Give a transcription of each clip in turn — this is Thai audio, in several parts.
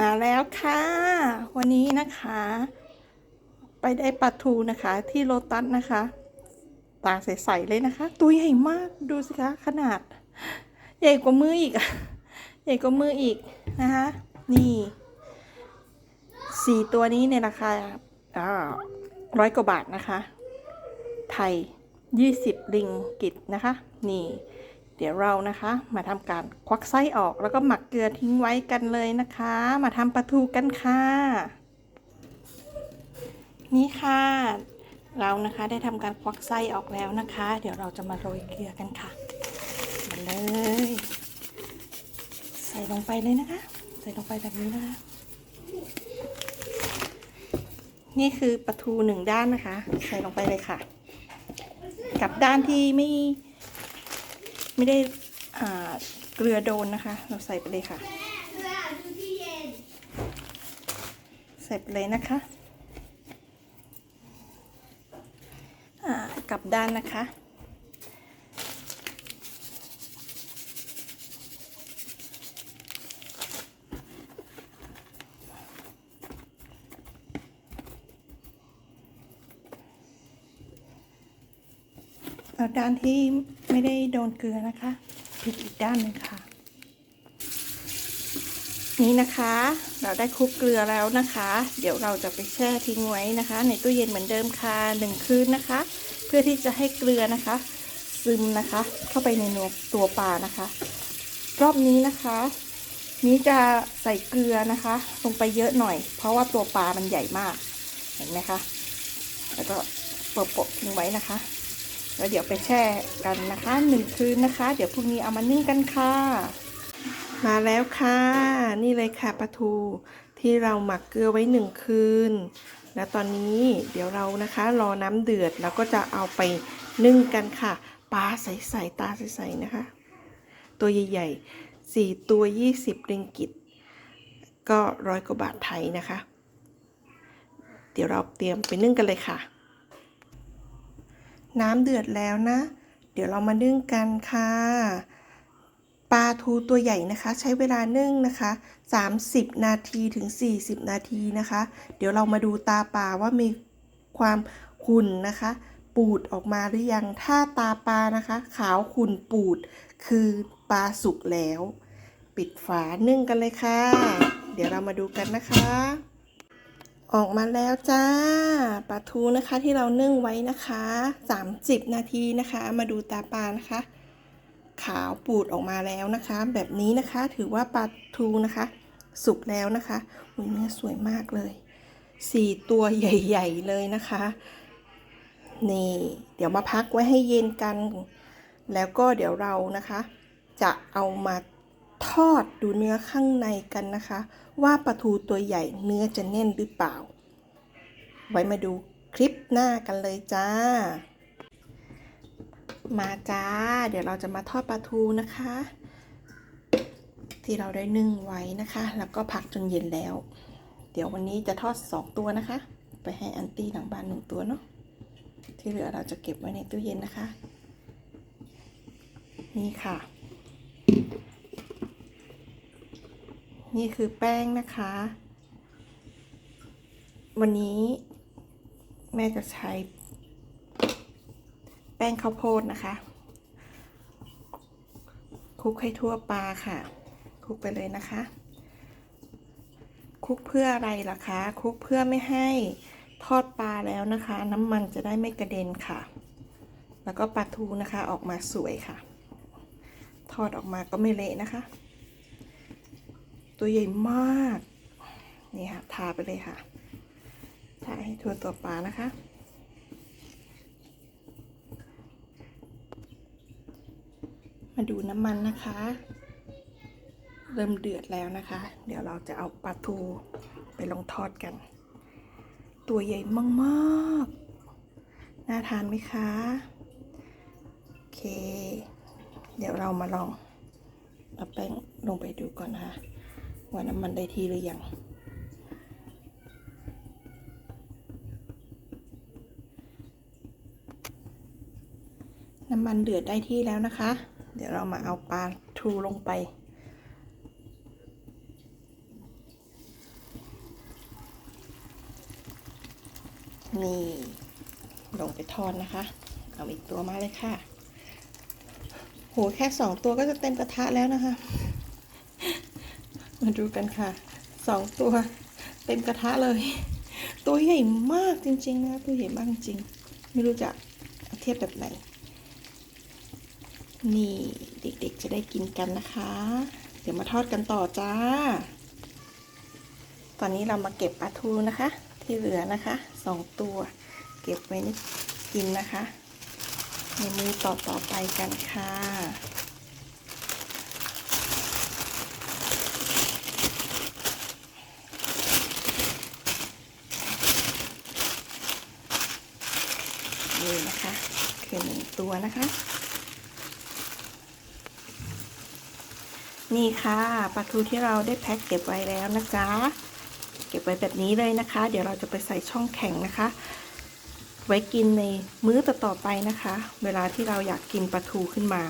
มาแล้วค่ะ วันนี้นะคะ ไปได้ปลาทูนะคะที่โลตัสนะคะตาใสๆเลยนะคะ ตัวใหญ่มากดูสิคะ ขนาด ใหญ่กว่ามืออีก ใหญ่กว่ามืออีกนะคะ นี่สี่ตัวนี้ในราคาร้อยกว่าบาทนะคะ ไทย20ลิงกิตนะคะ นี่ เดี๋ยวเรานะคะ มาทำการควักไส้ออกแล้วก็หมักเกลือทิ้งไว้กันเลยนะคะ มาทำปลาทูกันค่ะ นี่ค่ะ เรานะคะได้ทำการควักไส้ออกแล้วนะคะ เดี๋ยวเราจะมาโรยเกลือกันค่ะมาเลย ใส่ลงไปเลยนะคะ ใส่ลงไปแบบนี้นะคะนี่คือปลาทูหนึ่งด้านนะคะ ใส่ลงไปเลยค่ะ กับด้านที่ไม่ ไม่ได้เกลือโดนนะคะ เราใส่ไปเลยค่ะ ใส่ไปเลยนะคะกลับด้านนะคะด้านที่ ไม่ได้โดนเกลือนะคะพลิกอีกด้านหนึ่งค่ะ นี่นะคะ เราได้คลุกเกลือแล้วนะคะ เดี๋ยวเราจะไปแช่ทิ้งไว้นะคะ ในตู้เย็นเหมือนเดิมค่ะหนึ่งคืนนะคะ เพื่อที่จะให้เกลือนะคะ ซึมนะคะ เข้าไปในตัวตัวปลานะคะ รอบนี้นะคะนี้จะใส่เกลือนะคะ ลงไปเยอะหน่อย เพราะว่าตัวปลามันใหญ่มาก เห็นไหมคะ แล้วก็โปะๆทิ้งไว้นะคะ แล้วเดี๋ยวไปแช่กันนะคะหนึ่งคืนนะคะ เดี๋ยวพรุ่งนี้เอามานึ่งกันค่ะ มาแล้วค่ะ นี่เลยค่ะปลาทูที่เราหมักเกลือไว้หนึ่งคืน แล้วตอนนี้เดี๋ยวเรานะคะรอน้ำเดือดแล้วก็จะเอาไปนึ่งกันค่ะปลาใสๆตาใสๆนะคะ ตัวใหญ่ๆสี่ตัวยี่สิบริงกิตก็ร้อยกว่าบาทไทยนะคะ เดี๋ยวเราเตรียมไปนึ่งกันเลยค่ะ น้ำเดือดแล้วนะ เดี๋ยวเรามานึ่งกันค่ะ ปลาทูตัวใหญ่นะคะ ใช้เวลานึ่งนะคะ 30 นาทีถึง 40 นาทีนะคะ เดี๋ยวเรามาดูตาปลาว่ามีความขุ่นนะคะ ปูดออกมาหรือยัง ถ้าตาปลานะคะ ขาวขุ่นปูด คือปลาสุกแล้ว ปิดฝานึ่งกันเลยค่ะ เดี๋ยวเรามาดูกันนะคะ ออกมาแล้วจ้าปลาทูนะคะที่เรานึ่งไว้นะคะ 30 นาทีนะคะ มาดูตาปลานะคะ ขาวปูดออกมาแล้วนะคะ แบบนี้นะคะถือว่าปลาทูนะคะ สุกแล้วนะคะอุ้ยเนื้อสวยมากเลยสี่ตัวใหญ่ ๆ เลยนะคะ นี่ เดี๋ยวมาพักไว้ให้เย็นกัน แล้วก็เดี๋ยวเรานะคะ จะเอามา ทอดดูเนื้อข้างในกันนะคะ ว่าปลาทูตัวใหญ่เนื้อจะแน่นหรือเปล่า ไว้มาดูคลิปหน้ากันเลยจ้า มาจ้า เดี๋ยวเราจะมาทอดปลาทูนะคะ ที่เราได้นึ่งไว้นะคะ แล้วก็ผักจนเย็นแล้ว เดี๋ยววันนี้จะทอดสองตัวนะคะ ไปให้อันตี้หลังบ้านหนึ่งตัวเนาะที่เหลือเราจะเก็บไว้ในตู้เย็นนะคะ นี่ค่ะ นี่คือแป้งนะคะ วันนี้แม่จะใช้ แป้งข้าวโพดนะคะคลุกให้ทั่วปลาค่ะคลุกไปเลยนะคะคลุกเพื่ออะไรล่ะคะคลุกเพื่อไม่ให้ทอดปลาแล้วนะคะ น้ำมันจะได้ไม่กระเด็นค่ะ แล้วก็ปลาทูนะคะออกมาสวยค่ะ ทอดออกมาก็ไม่เละนะคะ ตัวใหญ่มาก นี่ค่ะ ทาไปเลยค่ะ ทาให้ทั่วตัวปลานะคะ มาดูน้ำมันนะคะ เริ่มเดือดแล้วนะคะ เดี๋ยวเราจะเอาปลาทูไปลงทอดกัน ตัวใหญ่มากๆ น่าทานไหมคะ โอเค เดี๋ยวเรามาลองเอาแป้งลงไปดูก่อนนะคะ ว่าน้ำมันได้ที่หรือยัง น้ำมันเดือดได้ที่แล้วนะคะ เดี๋ยวเรามาเอาปลาทูลงไปนี่ ลงไปทอดนะคะ เอาอีกตัวมาเลยค่ะ โห แค่สองตัวก็จะเต็มกระทะแล้วนะคะ มาดูกันค่ะสองตัวเต็มกระทะเลย ตัวใหญ่มากจริงๆนะตัวใหญ่มากจริง ไม่รู้จะเทียบแบบไหน นี่เด็กๆจะได้กินกันนะคะ เดี๋ยวมาทอดกันต่อจ้า ตอนนี้เรามาเก็บปลาทูนะคะ ที่เหลือนะคะสองตัว เก็บไว้กินนะคะ ในมือต่อต่อไปกันค่ะ นี่นะคะ คือหนึ่งตัวนะคะ นี่ค่ะปลาทูที่เราได้แพ็คเก็บไว้แล้วนะจ๊ะเก็บไว้แบบนี้เลยนะคะ เดี๋ยวเราจะไปใส่ช่องแข็งนะคะ ไว้กินในมื้อต่อๆไปนะคะ เวลาที่เราอยากกินปลาทูขึ้นมา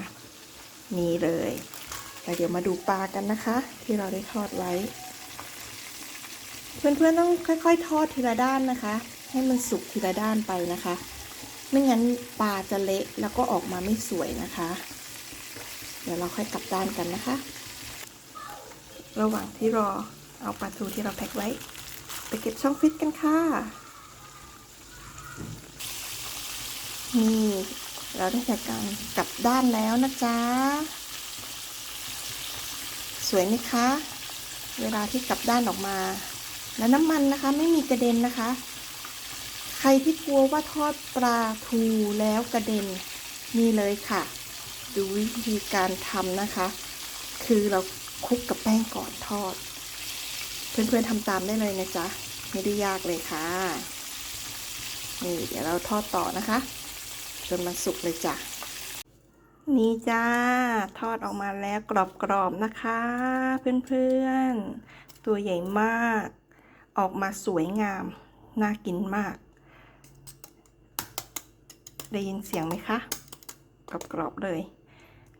นี่เลยแล้วเดี๋ยวมาดูปลากันนะคะ ที่เราได้ทอดไว้ เพื่อนๆต้องค่อย ๆ ทอดทีละด้านนะคะ ให้มันสุกทีละด้านไปนะคะ ไม่งั้นปลาจะเละแล้วก็ออกมาไม่สวยนะคะ เดี๋ยวเราค่อยกลับด้านกันนะคะ ระหว่างที่รอเอาปลาทูที่เราแพ็คไว้ ไปเก็บช่องฟิตกันค่ะ นี่เราได้จากการกลับด้านแล้วนะจ๊ะ สวยไหมคะ เวลาที่กลับด้านออกมา แล้วน้ำมันนะคะ ไม่มีกระเด็นนะคะ ใครที่กลัวว่าทอดปลาทูแล้วกระเด็นนี่เลยค่ะ ดูวิธีการทำนะคะ คือเราคลุกกับแป้งก่อนทอด เพื่อนๆทำตามได้เลยนะจ๊ะ ไม่ได้ยากเลยค่ะ นี่เดี๋ยวเราทอดต่อนะคะ จนมันสุกเลยจ้ะ นี่จ้า ทอดออกมาแล้วกรอบๆนะคะ เพื่อนๆ ตัวใหญ่มาก ออกมาสวยงาม น่ากินมาก ได้ยินเสียงไหมคะกรอบๆเลย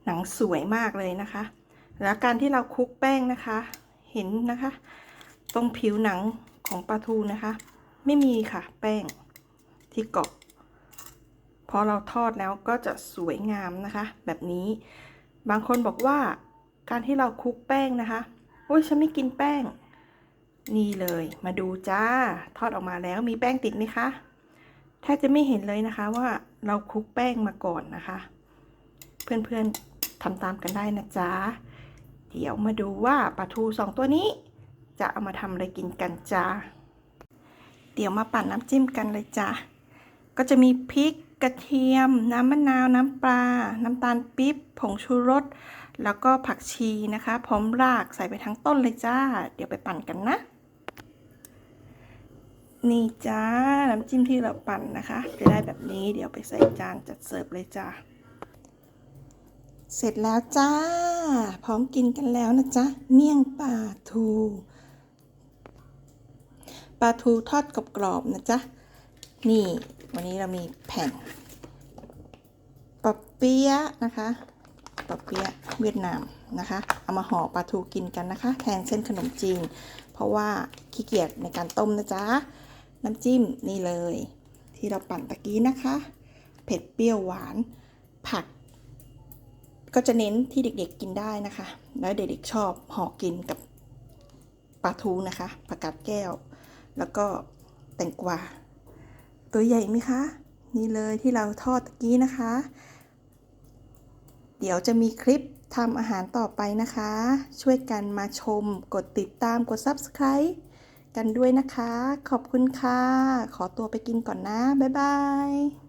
หนังสวยมากเลยนะคะ แล้วการที่เราคลุกแป้งนะคะ เห็นนะคะ ตรงผิวหนังของปลาทูนะคะ ไม่มีค่ะแป้งที่เกาะพอเราทอดแล้วก็จะสวยงามนะคะ แบบนี้บางคนบอกว่าการที่เราคลุกแป้งนะคะโอ้ยฉันไม่กินแป้ง นี่เลยมาดูจ้า ทอดออกมาแล้วมีแป้งติดไหมคะแทบจะไม่เห็นเลยนะคะว่า เราคลุกแป้งมาก่อนนะคะ เพื่อนๆทำตามกันได้นะจ๊ะ เดี๋ยวมาดูว่าปลาทูสองตัวนี้ จะเอามาทำอะไรกินกันจ้าเดี๋ยวมาปั่นน้ำจิ้มกันเลยจ้าก็จะมีพริกกระเทียม น้ำมะนาว น้ำปลา น้ำตาลปี๊บ ผงชูรส แล้วก็ผักชีนะคะ พร้อมรากใส่ไปทั้งต้นเลยจ้า เดี๋ยวไปปั่นกันนะ นี่จ้า น้ำจิ้มที่เราปั่นนะคะ จะได้แบบนี้เดี๋ยวไปใส่จานจัดเสิร์ฟเลยจ้าเสร็จแล้วจ้า พร้อมกินกันแล้วนะจ๊ะ เมี่ยงปลาทูปลาทูทอดกรอบๆนะจ๊ะ นี่ วันนี้เรามีแผ่นปะเปี๊ยะนะคะปะเปี๊ยะเวียดนามนะคะ เอามาห่อปลาทูกินกันนะคะ แทนเส้นขนมจีน เพราะว่าขี้เกียจในการต้มนะจ๊ะ น้ำจิ้มนี่เลย ที่เราปั่นตะกี้นะคะ เผ็ดเปรี้ยวหวาน ผัก ก็จะเน้นที่เด็กๆกินได้นะคะ แล้วเด็กๆชอบห่อกินกับปลาทูนะคะผักกาดแก้ว แล้วก็แตงกวาตัวใหญ่ไหมคะ นี่เลยที่เราทอดตะกี้นะคะ เดี๋ยวจะมีคลิปทำอาหารต่อไปนะคะ ช่วยกันมาชม กดติดตาม กด Subscribe กันด้วยนะคะ ขอบคุณค่ะ ขอตัวไปกินก่อนนะ บ๊ายบาย